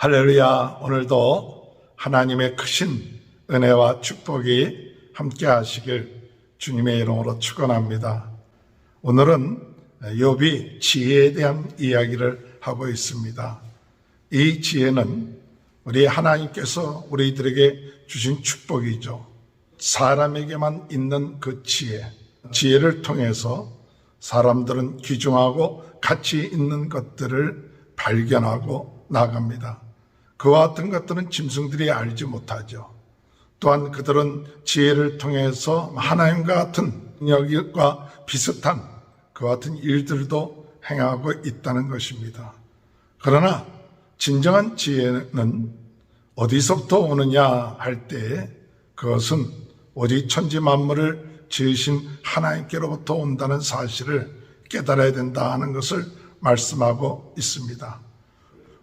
할렐루야. 오늘도 하나님의 크신 은혜와 축복이 함께 하시길 주님의 이름으로 축원합니다. 오늘은 욥이 지혜에 대한 이야기를 하고 있습니다. 이 지혜는 우리 하나님께서 우리들에게 주신 축복이죠. 사람에게만 있는 그 지혜. 지혜를 통해서 사람들은 귀중하고 가치 있는 것들을 발견하고 나갑니다. 그와 같은 것들은 짐승들이 알지 못하죠. 또한 그들은 지혜를 통해서 하나님과 같은 능력과 비슷한 그와 같은 일들도 행하고 있다는 것입니다. 그러나 진정한 지혜는 어디서부터 오느냐 할 때 그것은 오직 천지 만물을 지으신 하나님께로부터 온다는 사실을 깨달아야 된다 하는 것을 말씀하고 있습니다.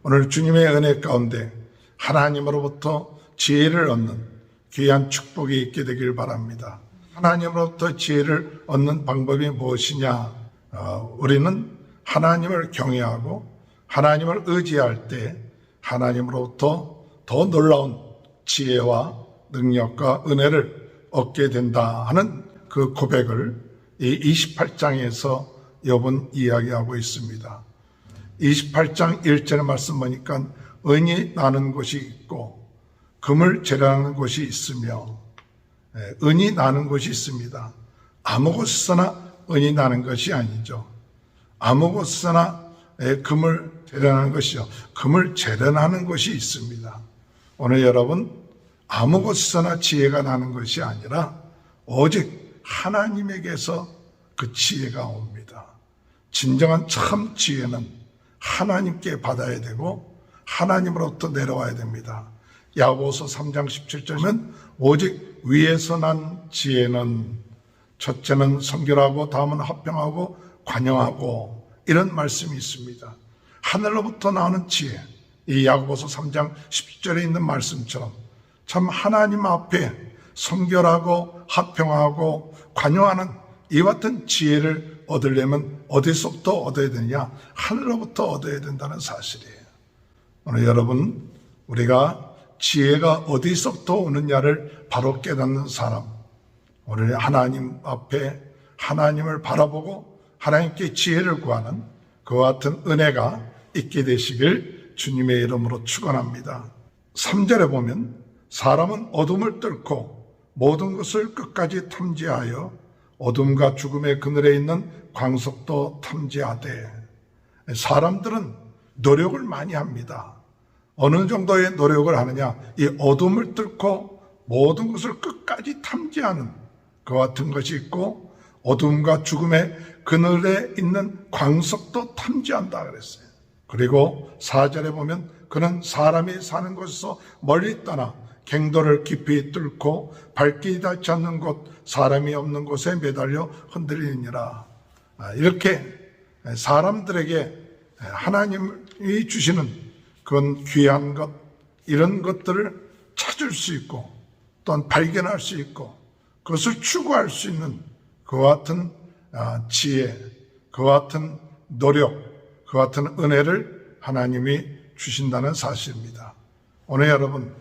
오늘 주님의 은혜 가운데 하나님으로부터 지혜를 얻는 귀한 축복이 있게 되길 바랍니다. 하나님으로부터 지혜를 얻는 방법이 무엇이냐? 어, 우리는 하나님을 경외하고 하나님을 의지할 때 하나님으로부터 더 놀라운 지혜와 능력과 은혜를 얻게 된다 하는 그 고백을 이 28장에서 여분 이야기하고 있습니다. 28장 1절의 말씀 보니까 은이 나는 곳이 있고 금을 재련하는 곳이 있으며 예, 은이 나는 곳이 있습니다. 아무 곳에서나 은이 나는 것이 아니죠. 아무 곳에서나 예, 금을 재련하는 것이요. 금을 재련하는 곳이 있습니다. 오늘 여러분 아무 곳에서나 지혜가 나는 것이 아니라 오직 하나님에게서 그 지혜가 옵니다. 진정한 참 지혜는 하나님께 받아야 되고 하나님으로부터 내려와야 됩니다. 야고보서 3장 17절은 오직 위에서 난 지혜는 첫째는 성결하고 다음은 합평하고 관영하고 이런 말씀이 있습니다. 하늘로부터 나오는 지혜 이 야고보서 3장 10절에 있는 말씀처럼 참 하나님 앞에 성결하고 합평하고 관용하는 이와 같은 지혜를 얻으려면 어디서부터 얻어야 되냐? 하늘로부터 얻어야 된다는 사실이에요. 오늘 여러분, 우리가 지혜가 어디서부터 오느냐를 바로 깨닫는 사람, 오늘 하나님 앞에 하나님을 바라보고 하나님께 지혜를 구하는 그와 같은 은혜가 있게 되시길 주님의 이름으로 축원합니다. 3절에 보면 사람은 어둠을 뚫고 모든 것을 끝까지 탐지하여 어둠과 죽음의 그늘에 있는 광석도 탐지하되 사람들은 노력을 많이 합니다. 어느 정도의 노력을 하느냐? 이 어둠을 뚫고 모든 것을 끝까지 탐지하는 그와 같은 것이 있고 어둠과 죽음의 그늘에 있는 광석도 탐지한다 그랬어요. 그리고 사절에 보면 그는 사람이 사는 곳에서 멀리 떠나 갱도를 깊이 뚫고 발길이 닿지 않는 곳 사람이 없는 곳에 매달려 흔들리니라. 아, 이렇게 사람들에게 하나님이 주시는 그런 귀한 것 이런 것들을 찾을 수 있고 또한 발견할 수 있고 그것을 추구할 수 있는 그와 같은 아, 지혜, 그와 같은 노력, 그와 같은 은혜를 하나님이 주신다는 사실입니다. 오늘 여러분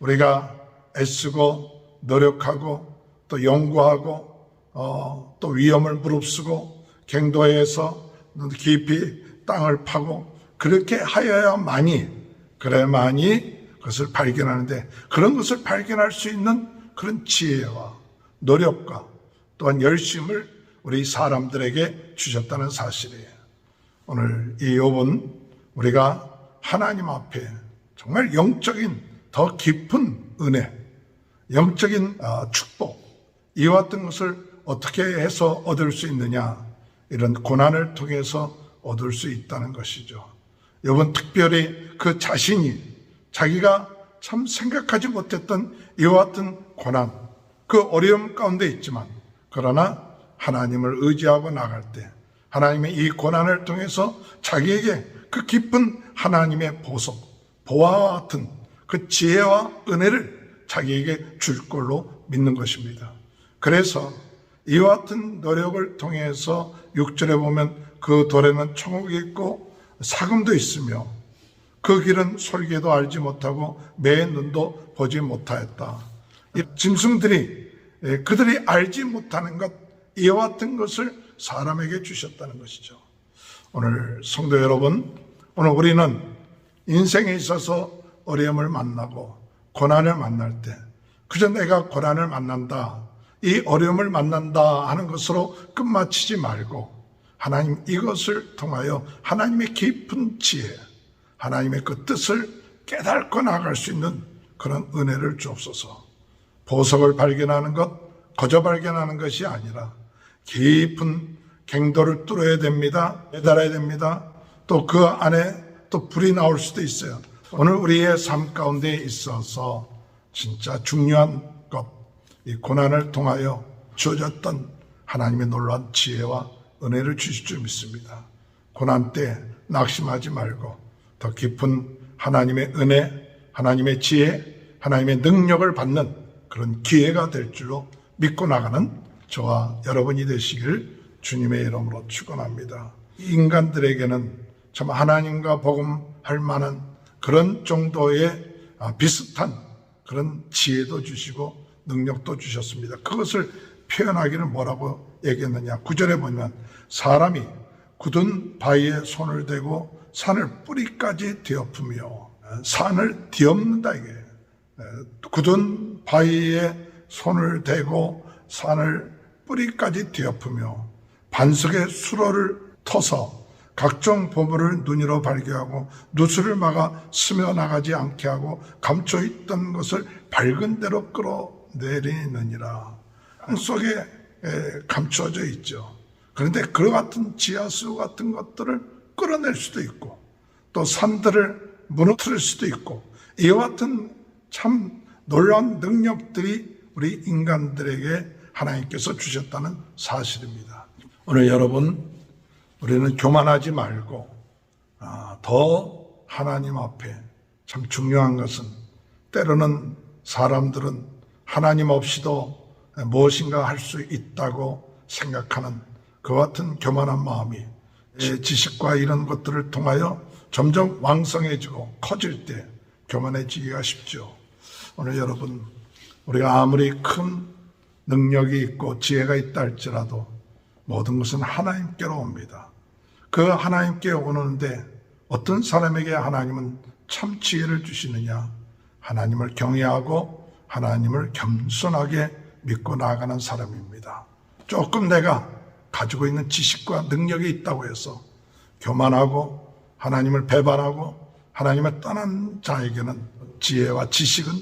우리가 애쓰고 노력하고 또 연구하고 어, 또 위험을 무릅쓰고 갱도에서 깊이 땅을 파고 그렇게 하여야만이 그래야만이 그것을 발견하는데 그런 것을 발견할 수 있는 그런 지혜와 노력과 또한 열심을 우리 사람들에게 주셨다는 사실이에요. 오늘 이 욥은 우리가 하나님 앞에 정말 영적인 더 깊은 은혜, 영적인 아, 축복, 이와 같은 것을 어떻게 해서 얻을 수 있느냐, 이런 고난을 통해서 얻을 수 있다는 것이죠. 여러분, 특별히 그 자신이 자기가 참 생각하지 못했던 이와 같은 고난, 그 어려움 가운데 있지만, 그러나 하나님을 의지하고 나갈 때, 하나님의 이 고난을 통해서 자기에게 그 깊은 하나님의 보석, 보화와 같은 그 지혜와 은혜를 자기에게 줄 걸로 믿는 것입니다. 그래서 이와 같은 노력을 통해서 6절에 보면 그 돌에는 천국이 있고 사금도 있으며 그 길은 솔개도 알지 못하고 매 눈도 보지 못하였다. 이 짐승들이 예, 그들이 알지 못하는 것 이와 같은 것을 사람에게 주셨다는 것이죠. 오늘 성도 여러분, 오늘 우리는 인생에 있어서 어려움을 만나고 고난을 만날 때 그저 내가 고난을 만난다, 이 어려움을 만난다 하는 것으로 끝마치지 말고 하나님 이것을 통하여 하나님의 깊은 지혜, 하나님의 그 뜻을 깨닫고 나갈 수 있는 그런 은혜를 주옵소서. 보석을 발견하는 것, 거저 발견하는 것이 아니라 깊은 갱도를 뚫어야 됩니다. 깨달아야 됩니다. 또 그 안에 또 불이 나올 수도 있어요. 오늘 우리의 삶 가운데 있어서 진짜 중요한 것, 이 고난을 통하여 주어졌던 하나님의 놀라운 지혜와 은혜를 주실 줄 믿습니다. 고난 때 낙심하지 말고 더 깊은 하나님의 은혜, 하나님의 지혜, 하나님의 능력을 받는 그런 기회가 될 줄로 믿고 나가는 저와 여러분이 되시길 주님의 이름으로 축원합니다. 인간들에게는 참 하나님과 복음할 만한 그런 정도의 아, 비슷한 그런 지혜도 주시고 능력도 주셨습니다. 그것을 표현하기를 뭐라고 얘기했느냐. 구절에 보면 사람이 굳은 바위에 손을 대고 산을 뿌리까지 뒤엎으며 산을 뒤엎는다 이게 굳은 바위에 손을 대고 산을 뿌리까지 뒤엎으며 반석의 수로를 터서 각종 보물을 눈으로 발견하고 누수를 막아 스며 나가지 않게 하고 감춰 있던 것을 밝은 대로 끌어내리느니라. 땅 속에 에, 감춰져 있죠. 그런데 그 같은 지하수 같은 것들을 끌어낼 수도 있고 또 산들을 무너뜨릴 수도 있고 이와 같은 참 놀라운 능력들이 우리 인간들에게 하나님께서 주셨다는 사실입니다. 오늘 여러분 우리는 교만하지 말고 아, 더 하나님 앞에 참 중요한 것은 때로는 사람들은 하나님 없이도 무엇인가 할 수 있다고 생각하는 그 같은 교만한 마음이 제 지식과 이런 것들을 통하여 점점 왕성해지고 커질 때 교만해지기가 쉽죠. 오늘 여러분 우리가 아무리 큰 능력이 있고 지혜가 있다 할지라도 모든 것은 하나님께로 옵니다. 그 하나님께 오는데 어떤 사람에게 하나님은 참 지혜를 주시느냐? 하나님을 경외하고 하나님을 겸손하게 믿고 나아가는 사람입니다. 조금 내가 가지고 있는 지식과 능력이 있다고 해서 교만하고 하나님을 배반하고 하나님을 떠난 자에게는 지혜와 지식은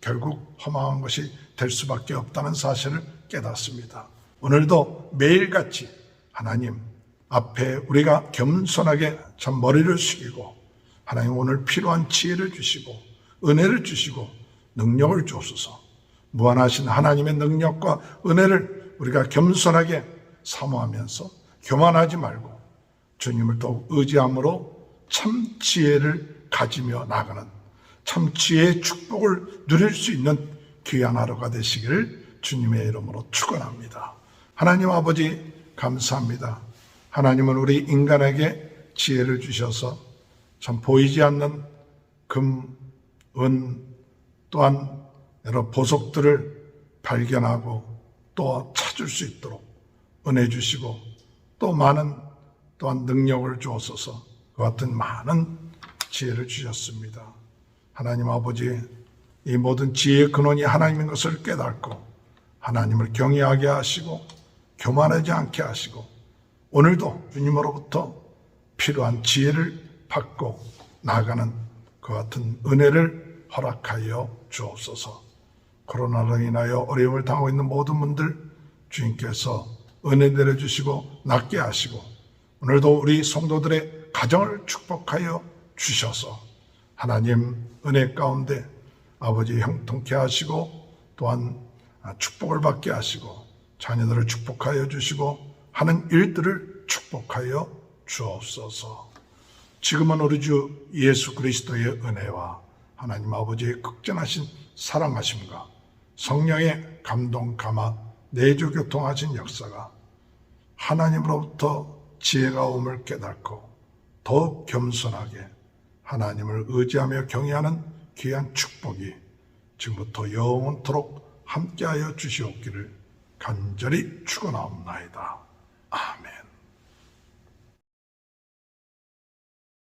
결국 허망한 것이 될 수밖에 없다는 사실을 깨닫습니다. 오늘도 매일같이 하나님 앞에 우리가 겸손하게 참 머리를 숙이고 하나님 오늘 필요한 지혜를 주시고 은혜를 주시고 능력을 주옵소서 무한하신 하나님의 능력과 은혜를 우리가 겸손하게 사모하면서 교만하지 말고 주님을 더욱 의지함으로 참 지혜를 가지며 나가는 참 지혜의 축복을 누릴 수 있는 귀한 하루가 되시기를 주님의 이름으로 축원합니다. 하나님 아버지 감사합니다. 하나님은 우리 인간에게 지혜를 주셔서 참 보이지 않는 금, 은 또한 여러 보석들을 발견하고 또 찾을 수 있도록 은혜 주시고 또 많은 또한 능력을 주옵소서 그 같은 많은 지혜를 주셨습니다. 하나님 아버지 이 모든 지혜의 근원이 하나님인 것을 깨닫고 하나님을 경외하게 하시고 교만하지 않게 하시고 오늘도 주님으로부터 필요한 지혜를 받고 나가는 그 같은 은혜를 허락하여 주옵소서. 코로나로 인하여 어려움을 당하고 있는 모든 분들 주님께서 은혜 내려주시고 낫게 하시고 오늘도 우리 성도들의 가정을 축복하여 주셔서 하나님 은혜 가운데 아버지 형통케 하시고 또한 축복을 받게 하시고 자녀들을 축복하여 주시고 하는 일들을 축복하여 주옵소서. 지금은 우리 주 예수 그리스도의 은혜와 하나님 아버지의 극진하신 사랑하심과 성령의 감동 감화 내조 교통하신 역사가 하나님으로부터 지혜가 옴을 깨닫고 더욱 겸손하게 하나님을 의지하며 경외하는 귀한 축복이 지금부터 영원토록 함께하여 주시옵기를 간절히 축원하옵나이다.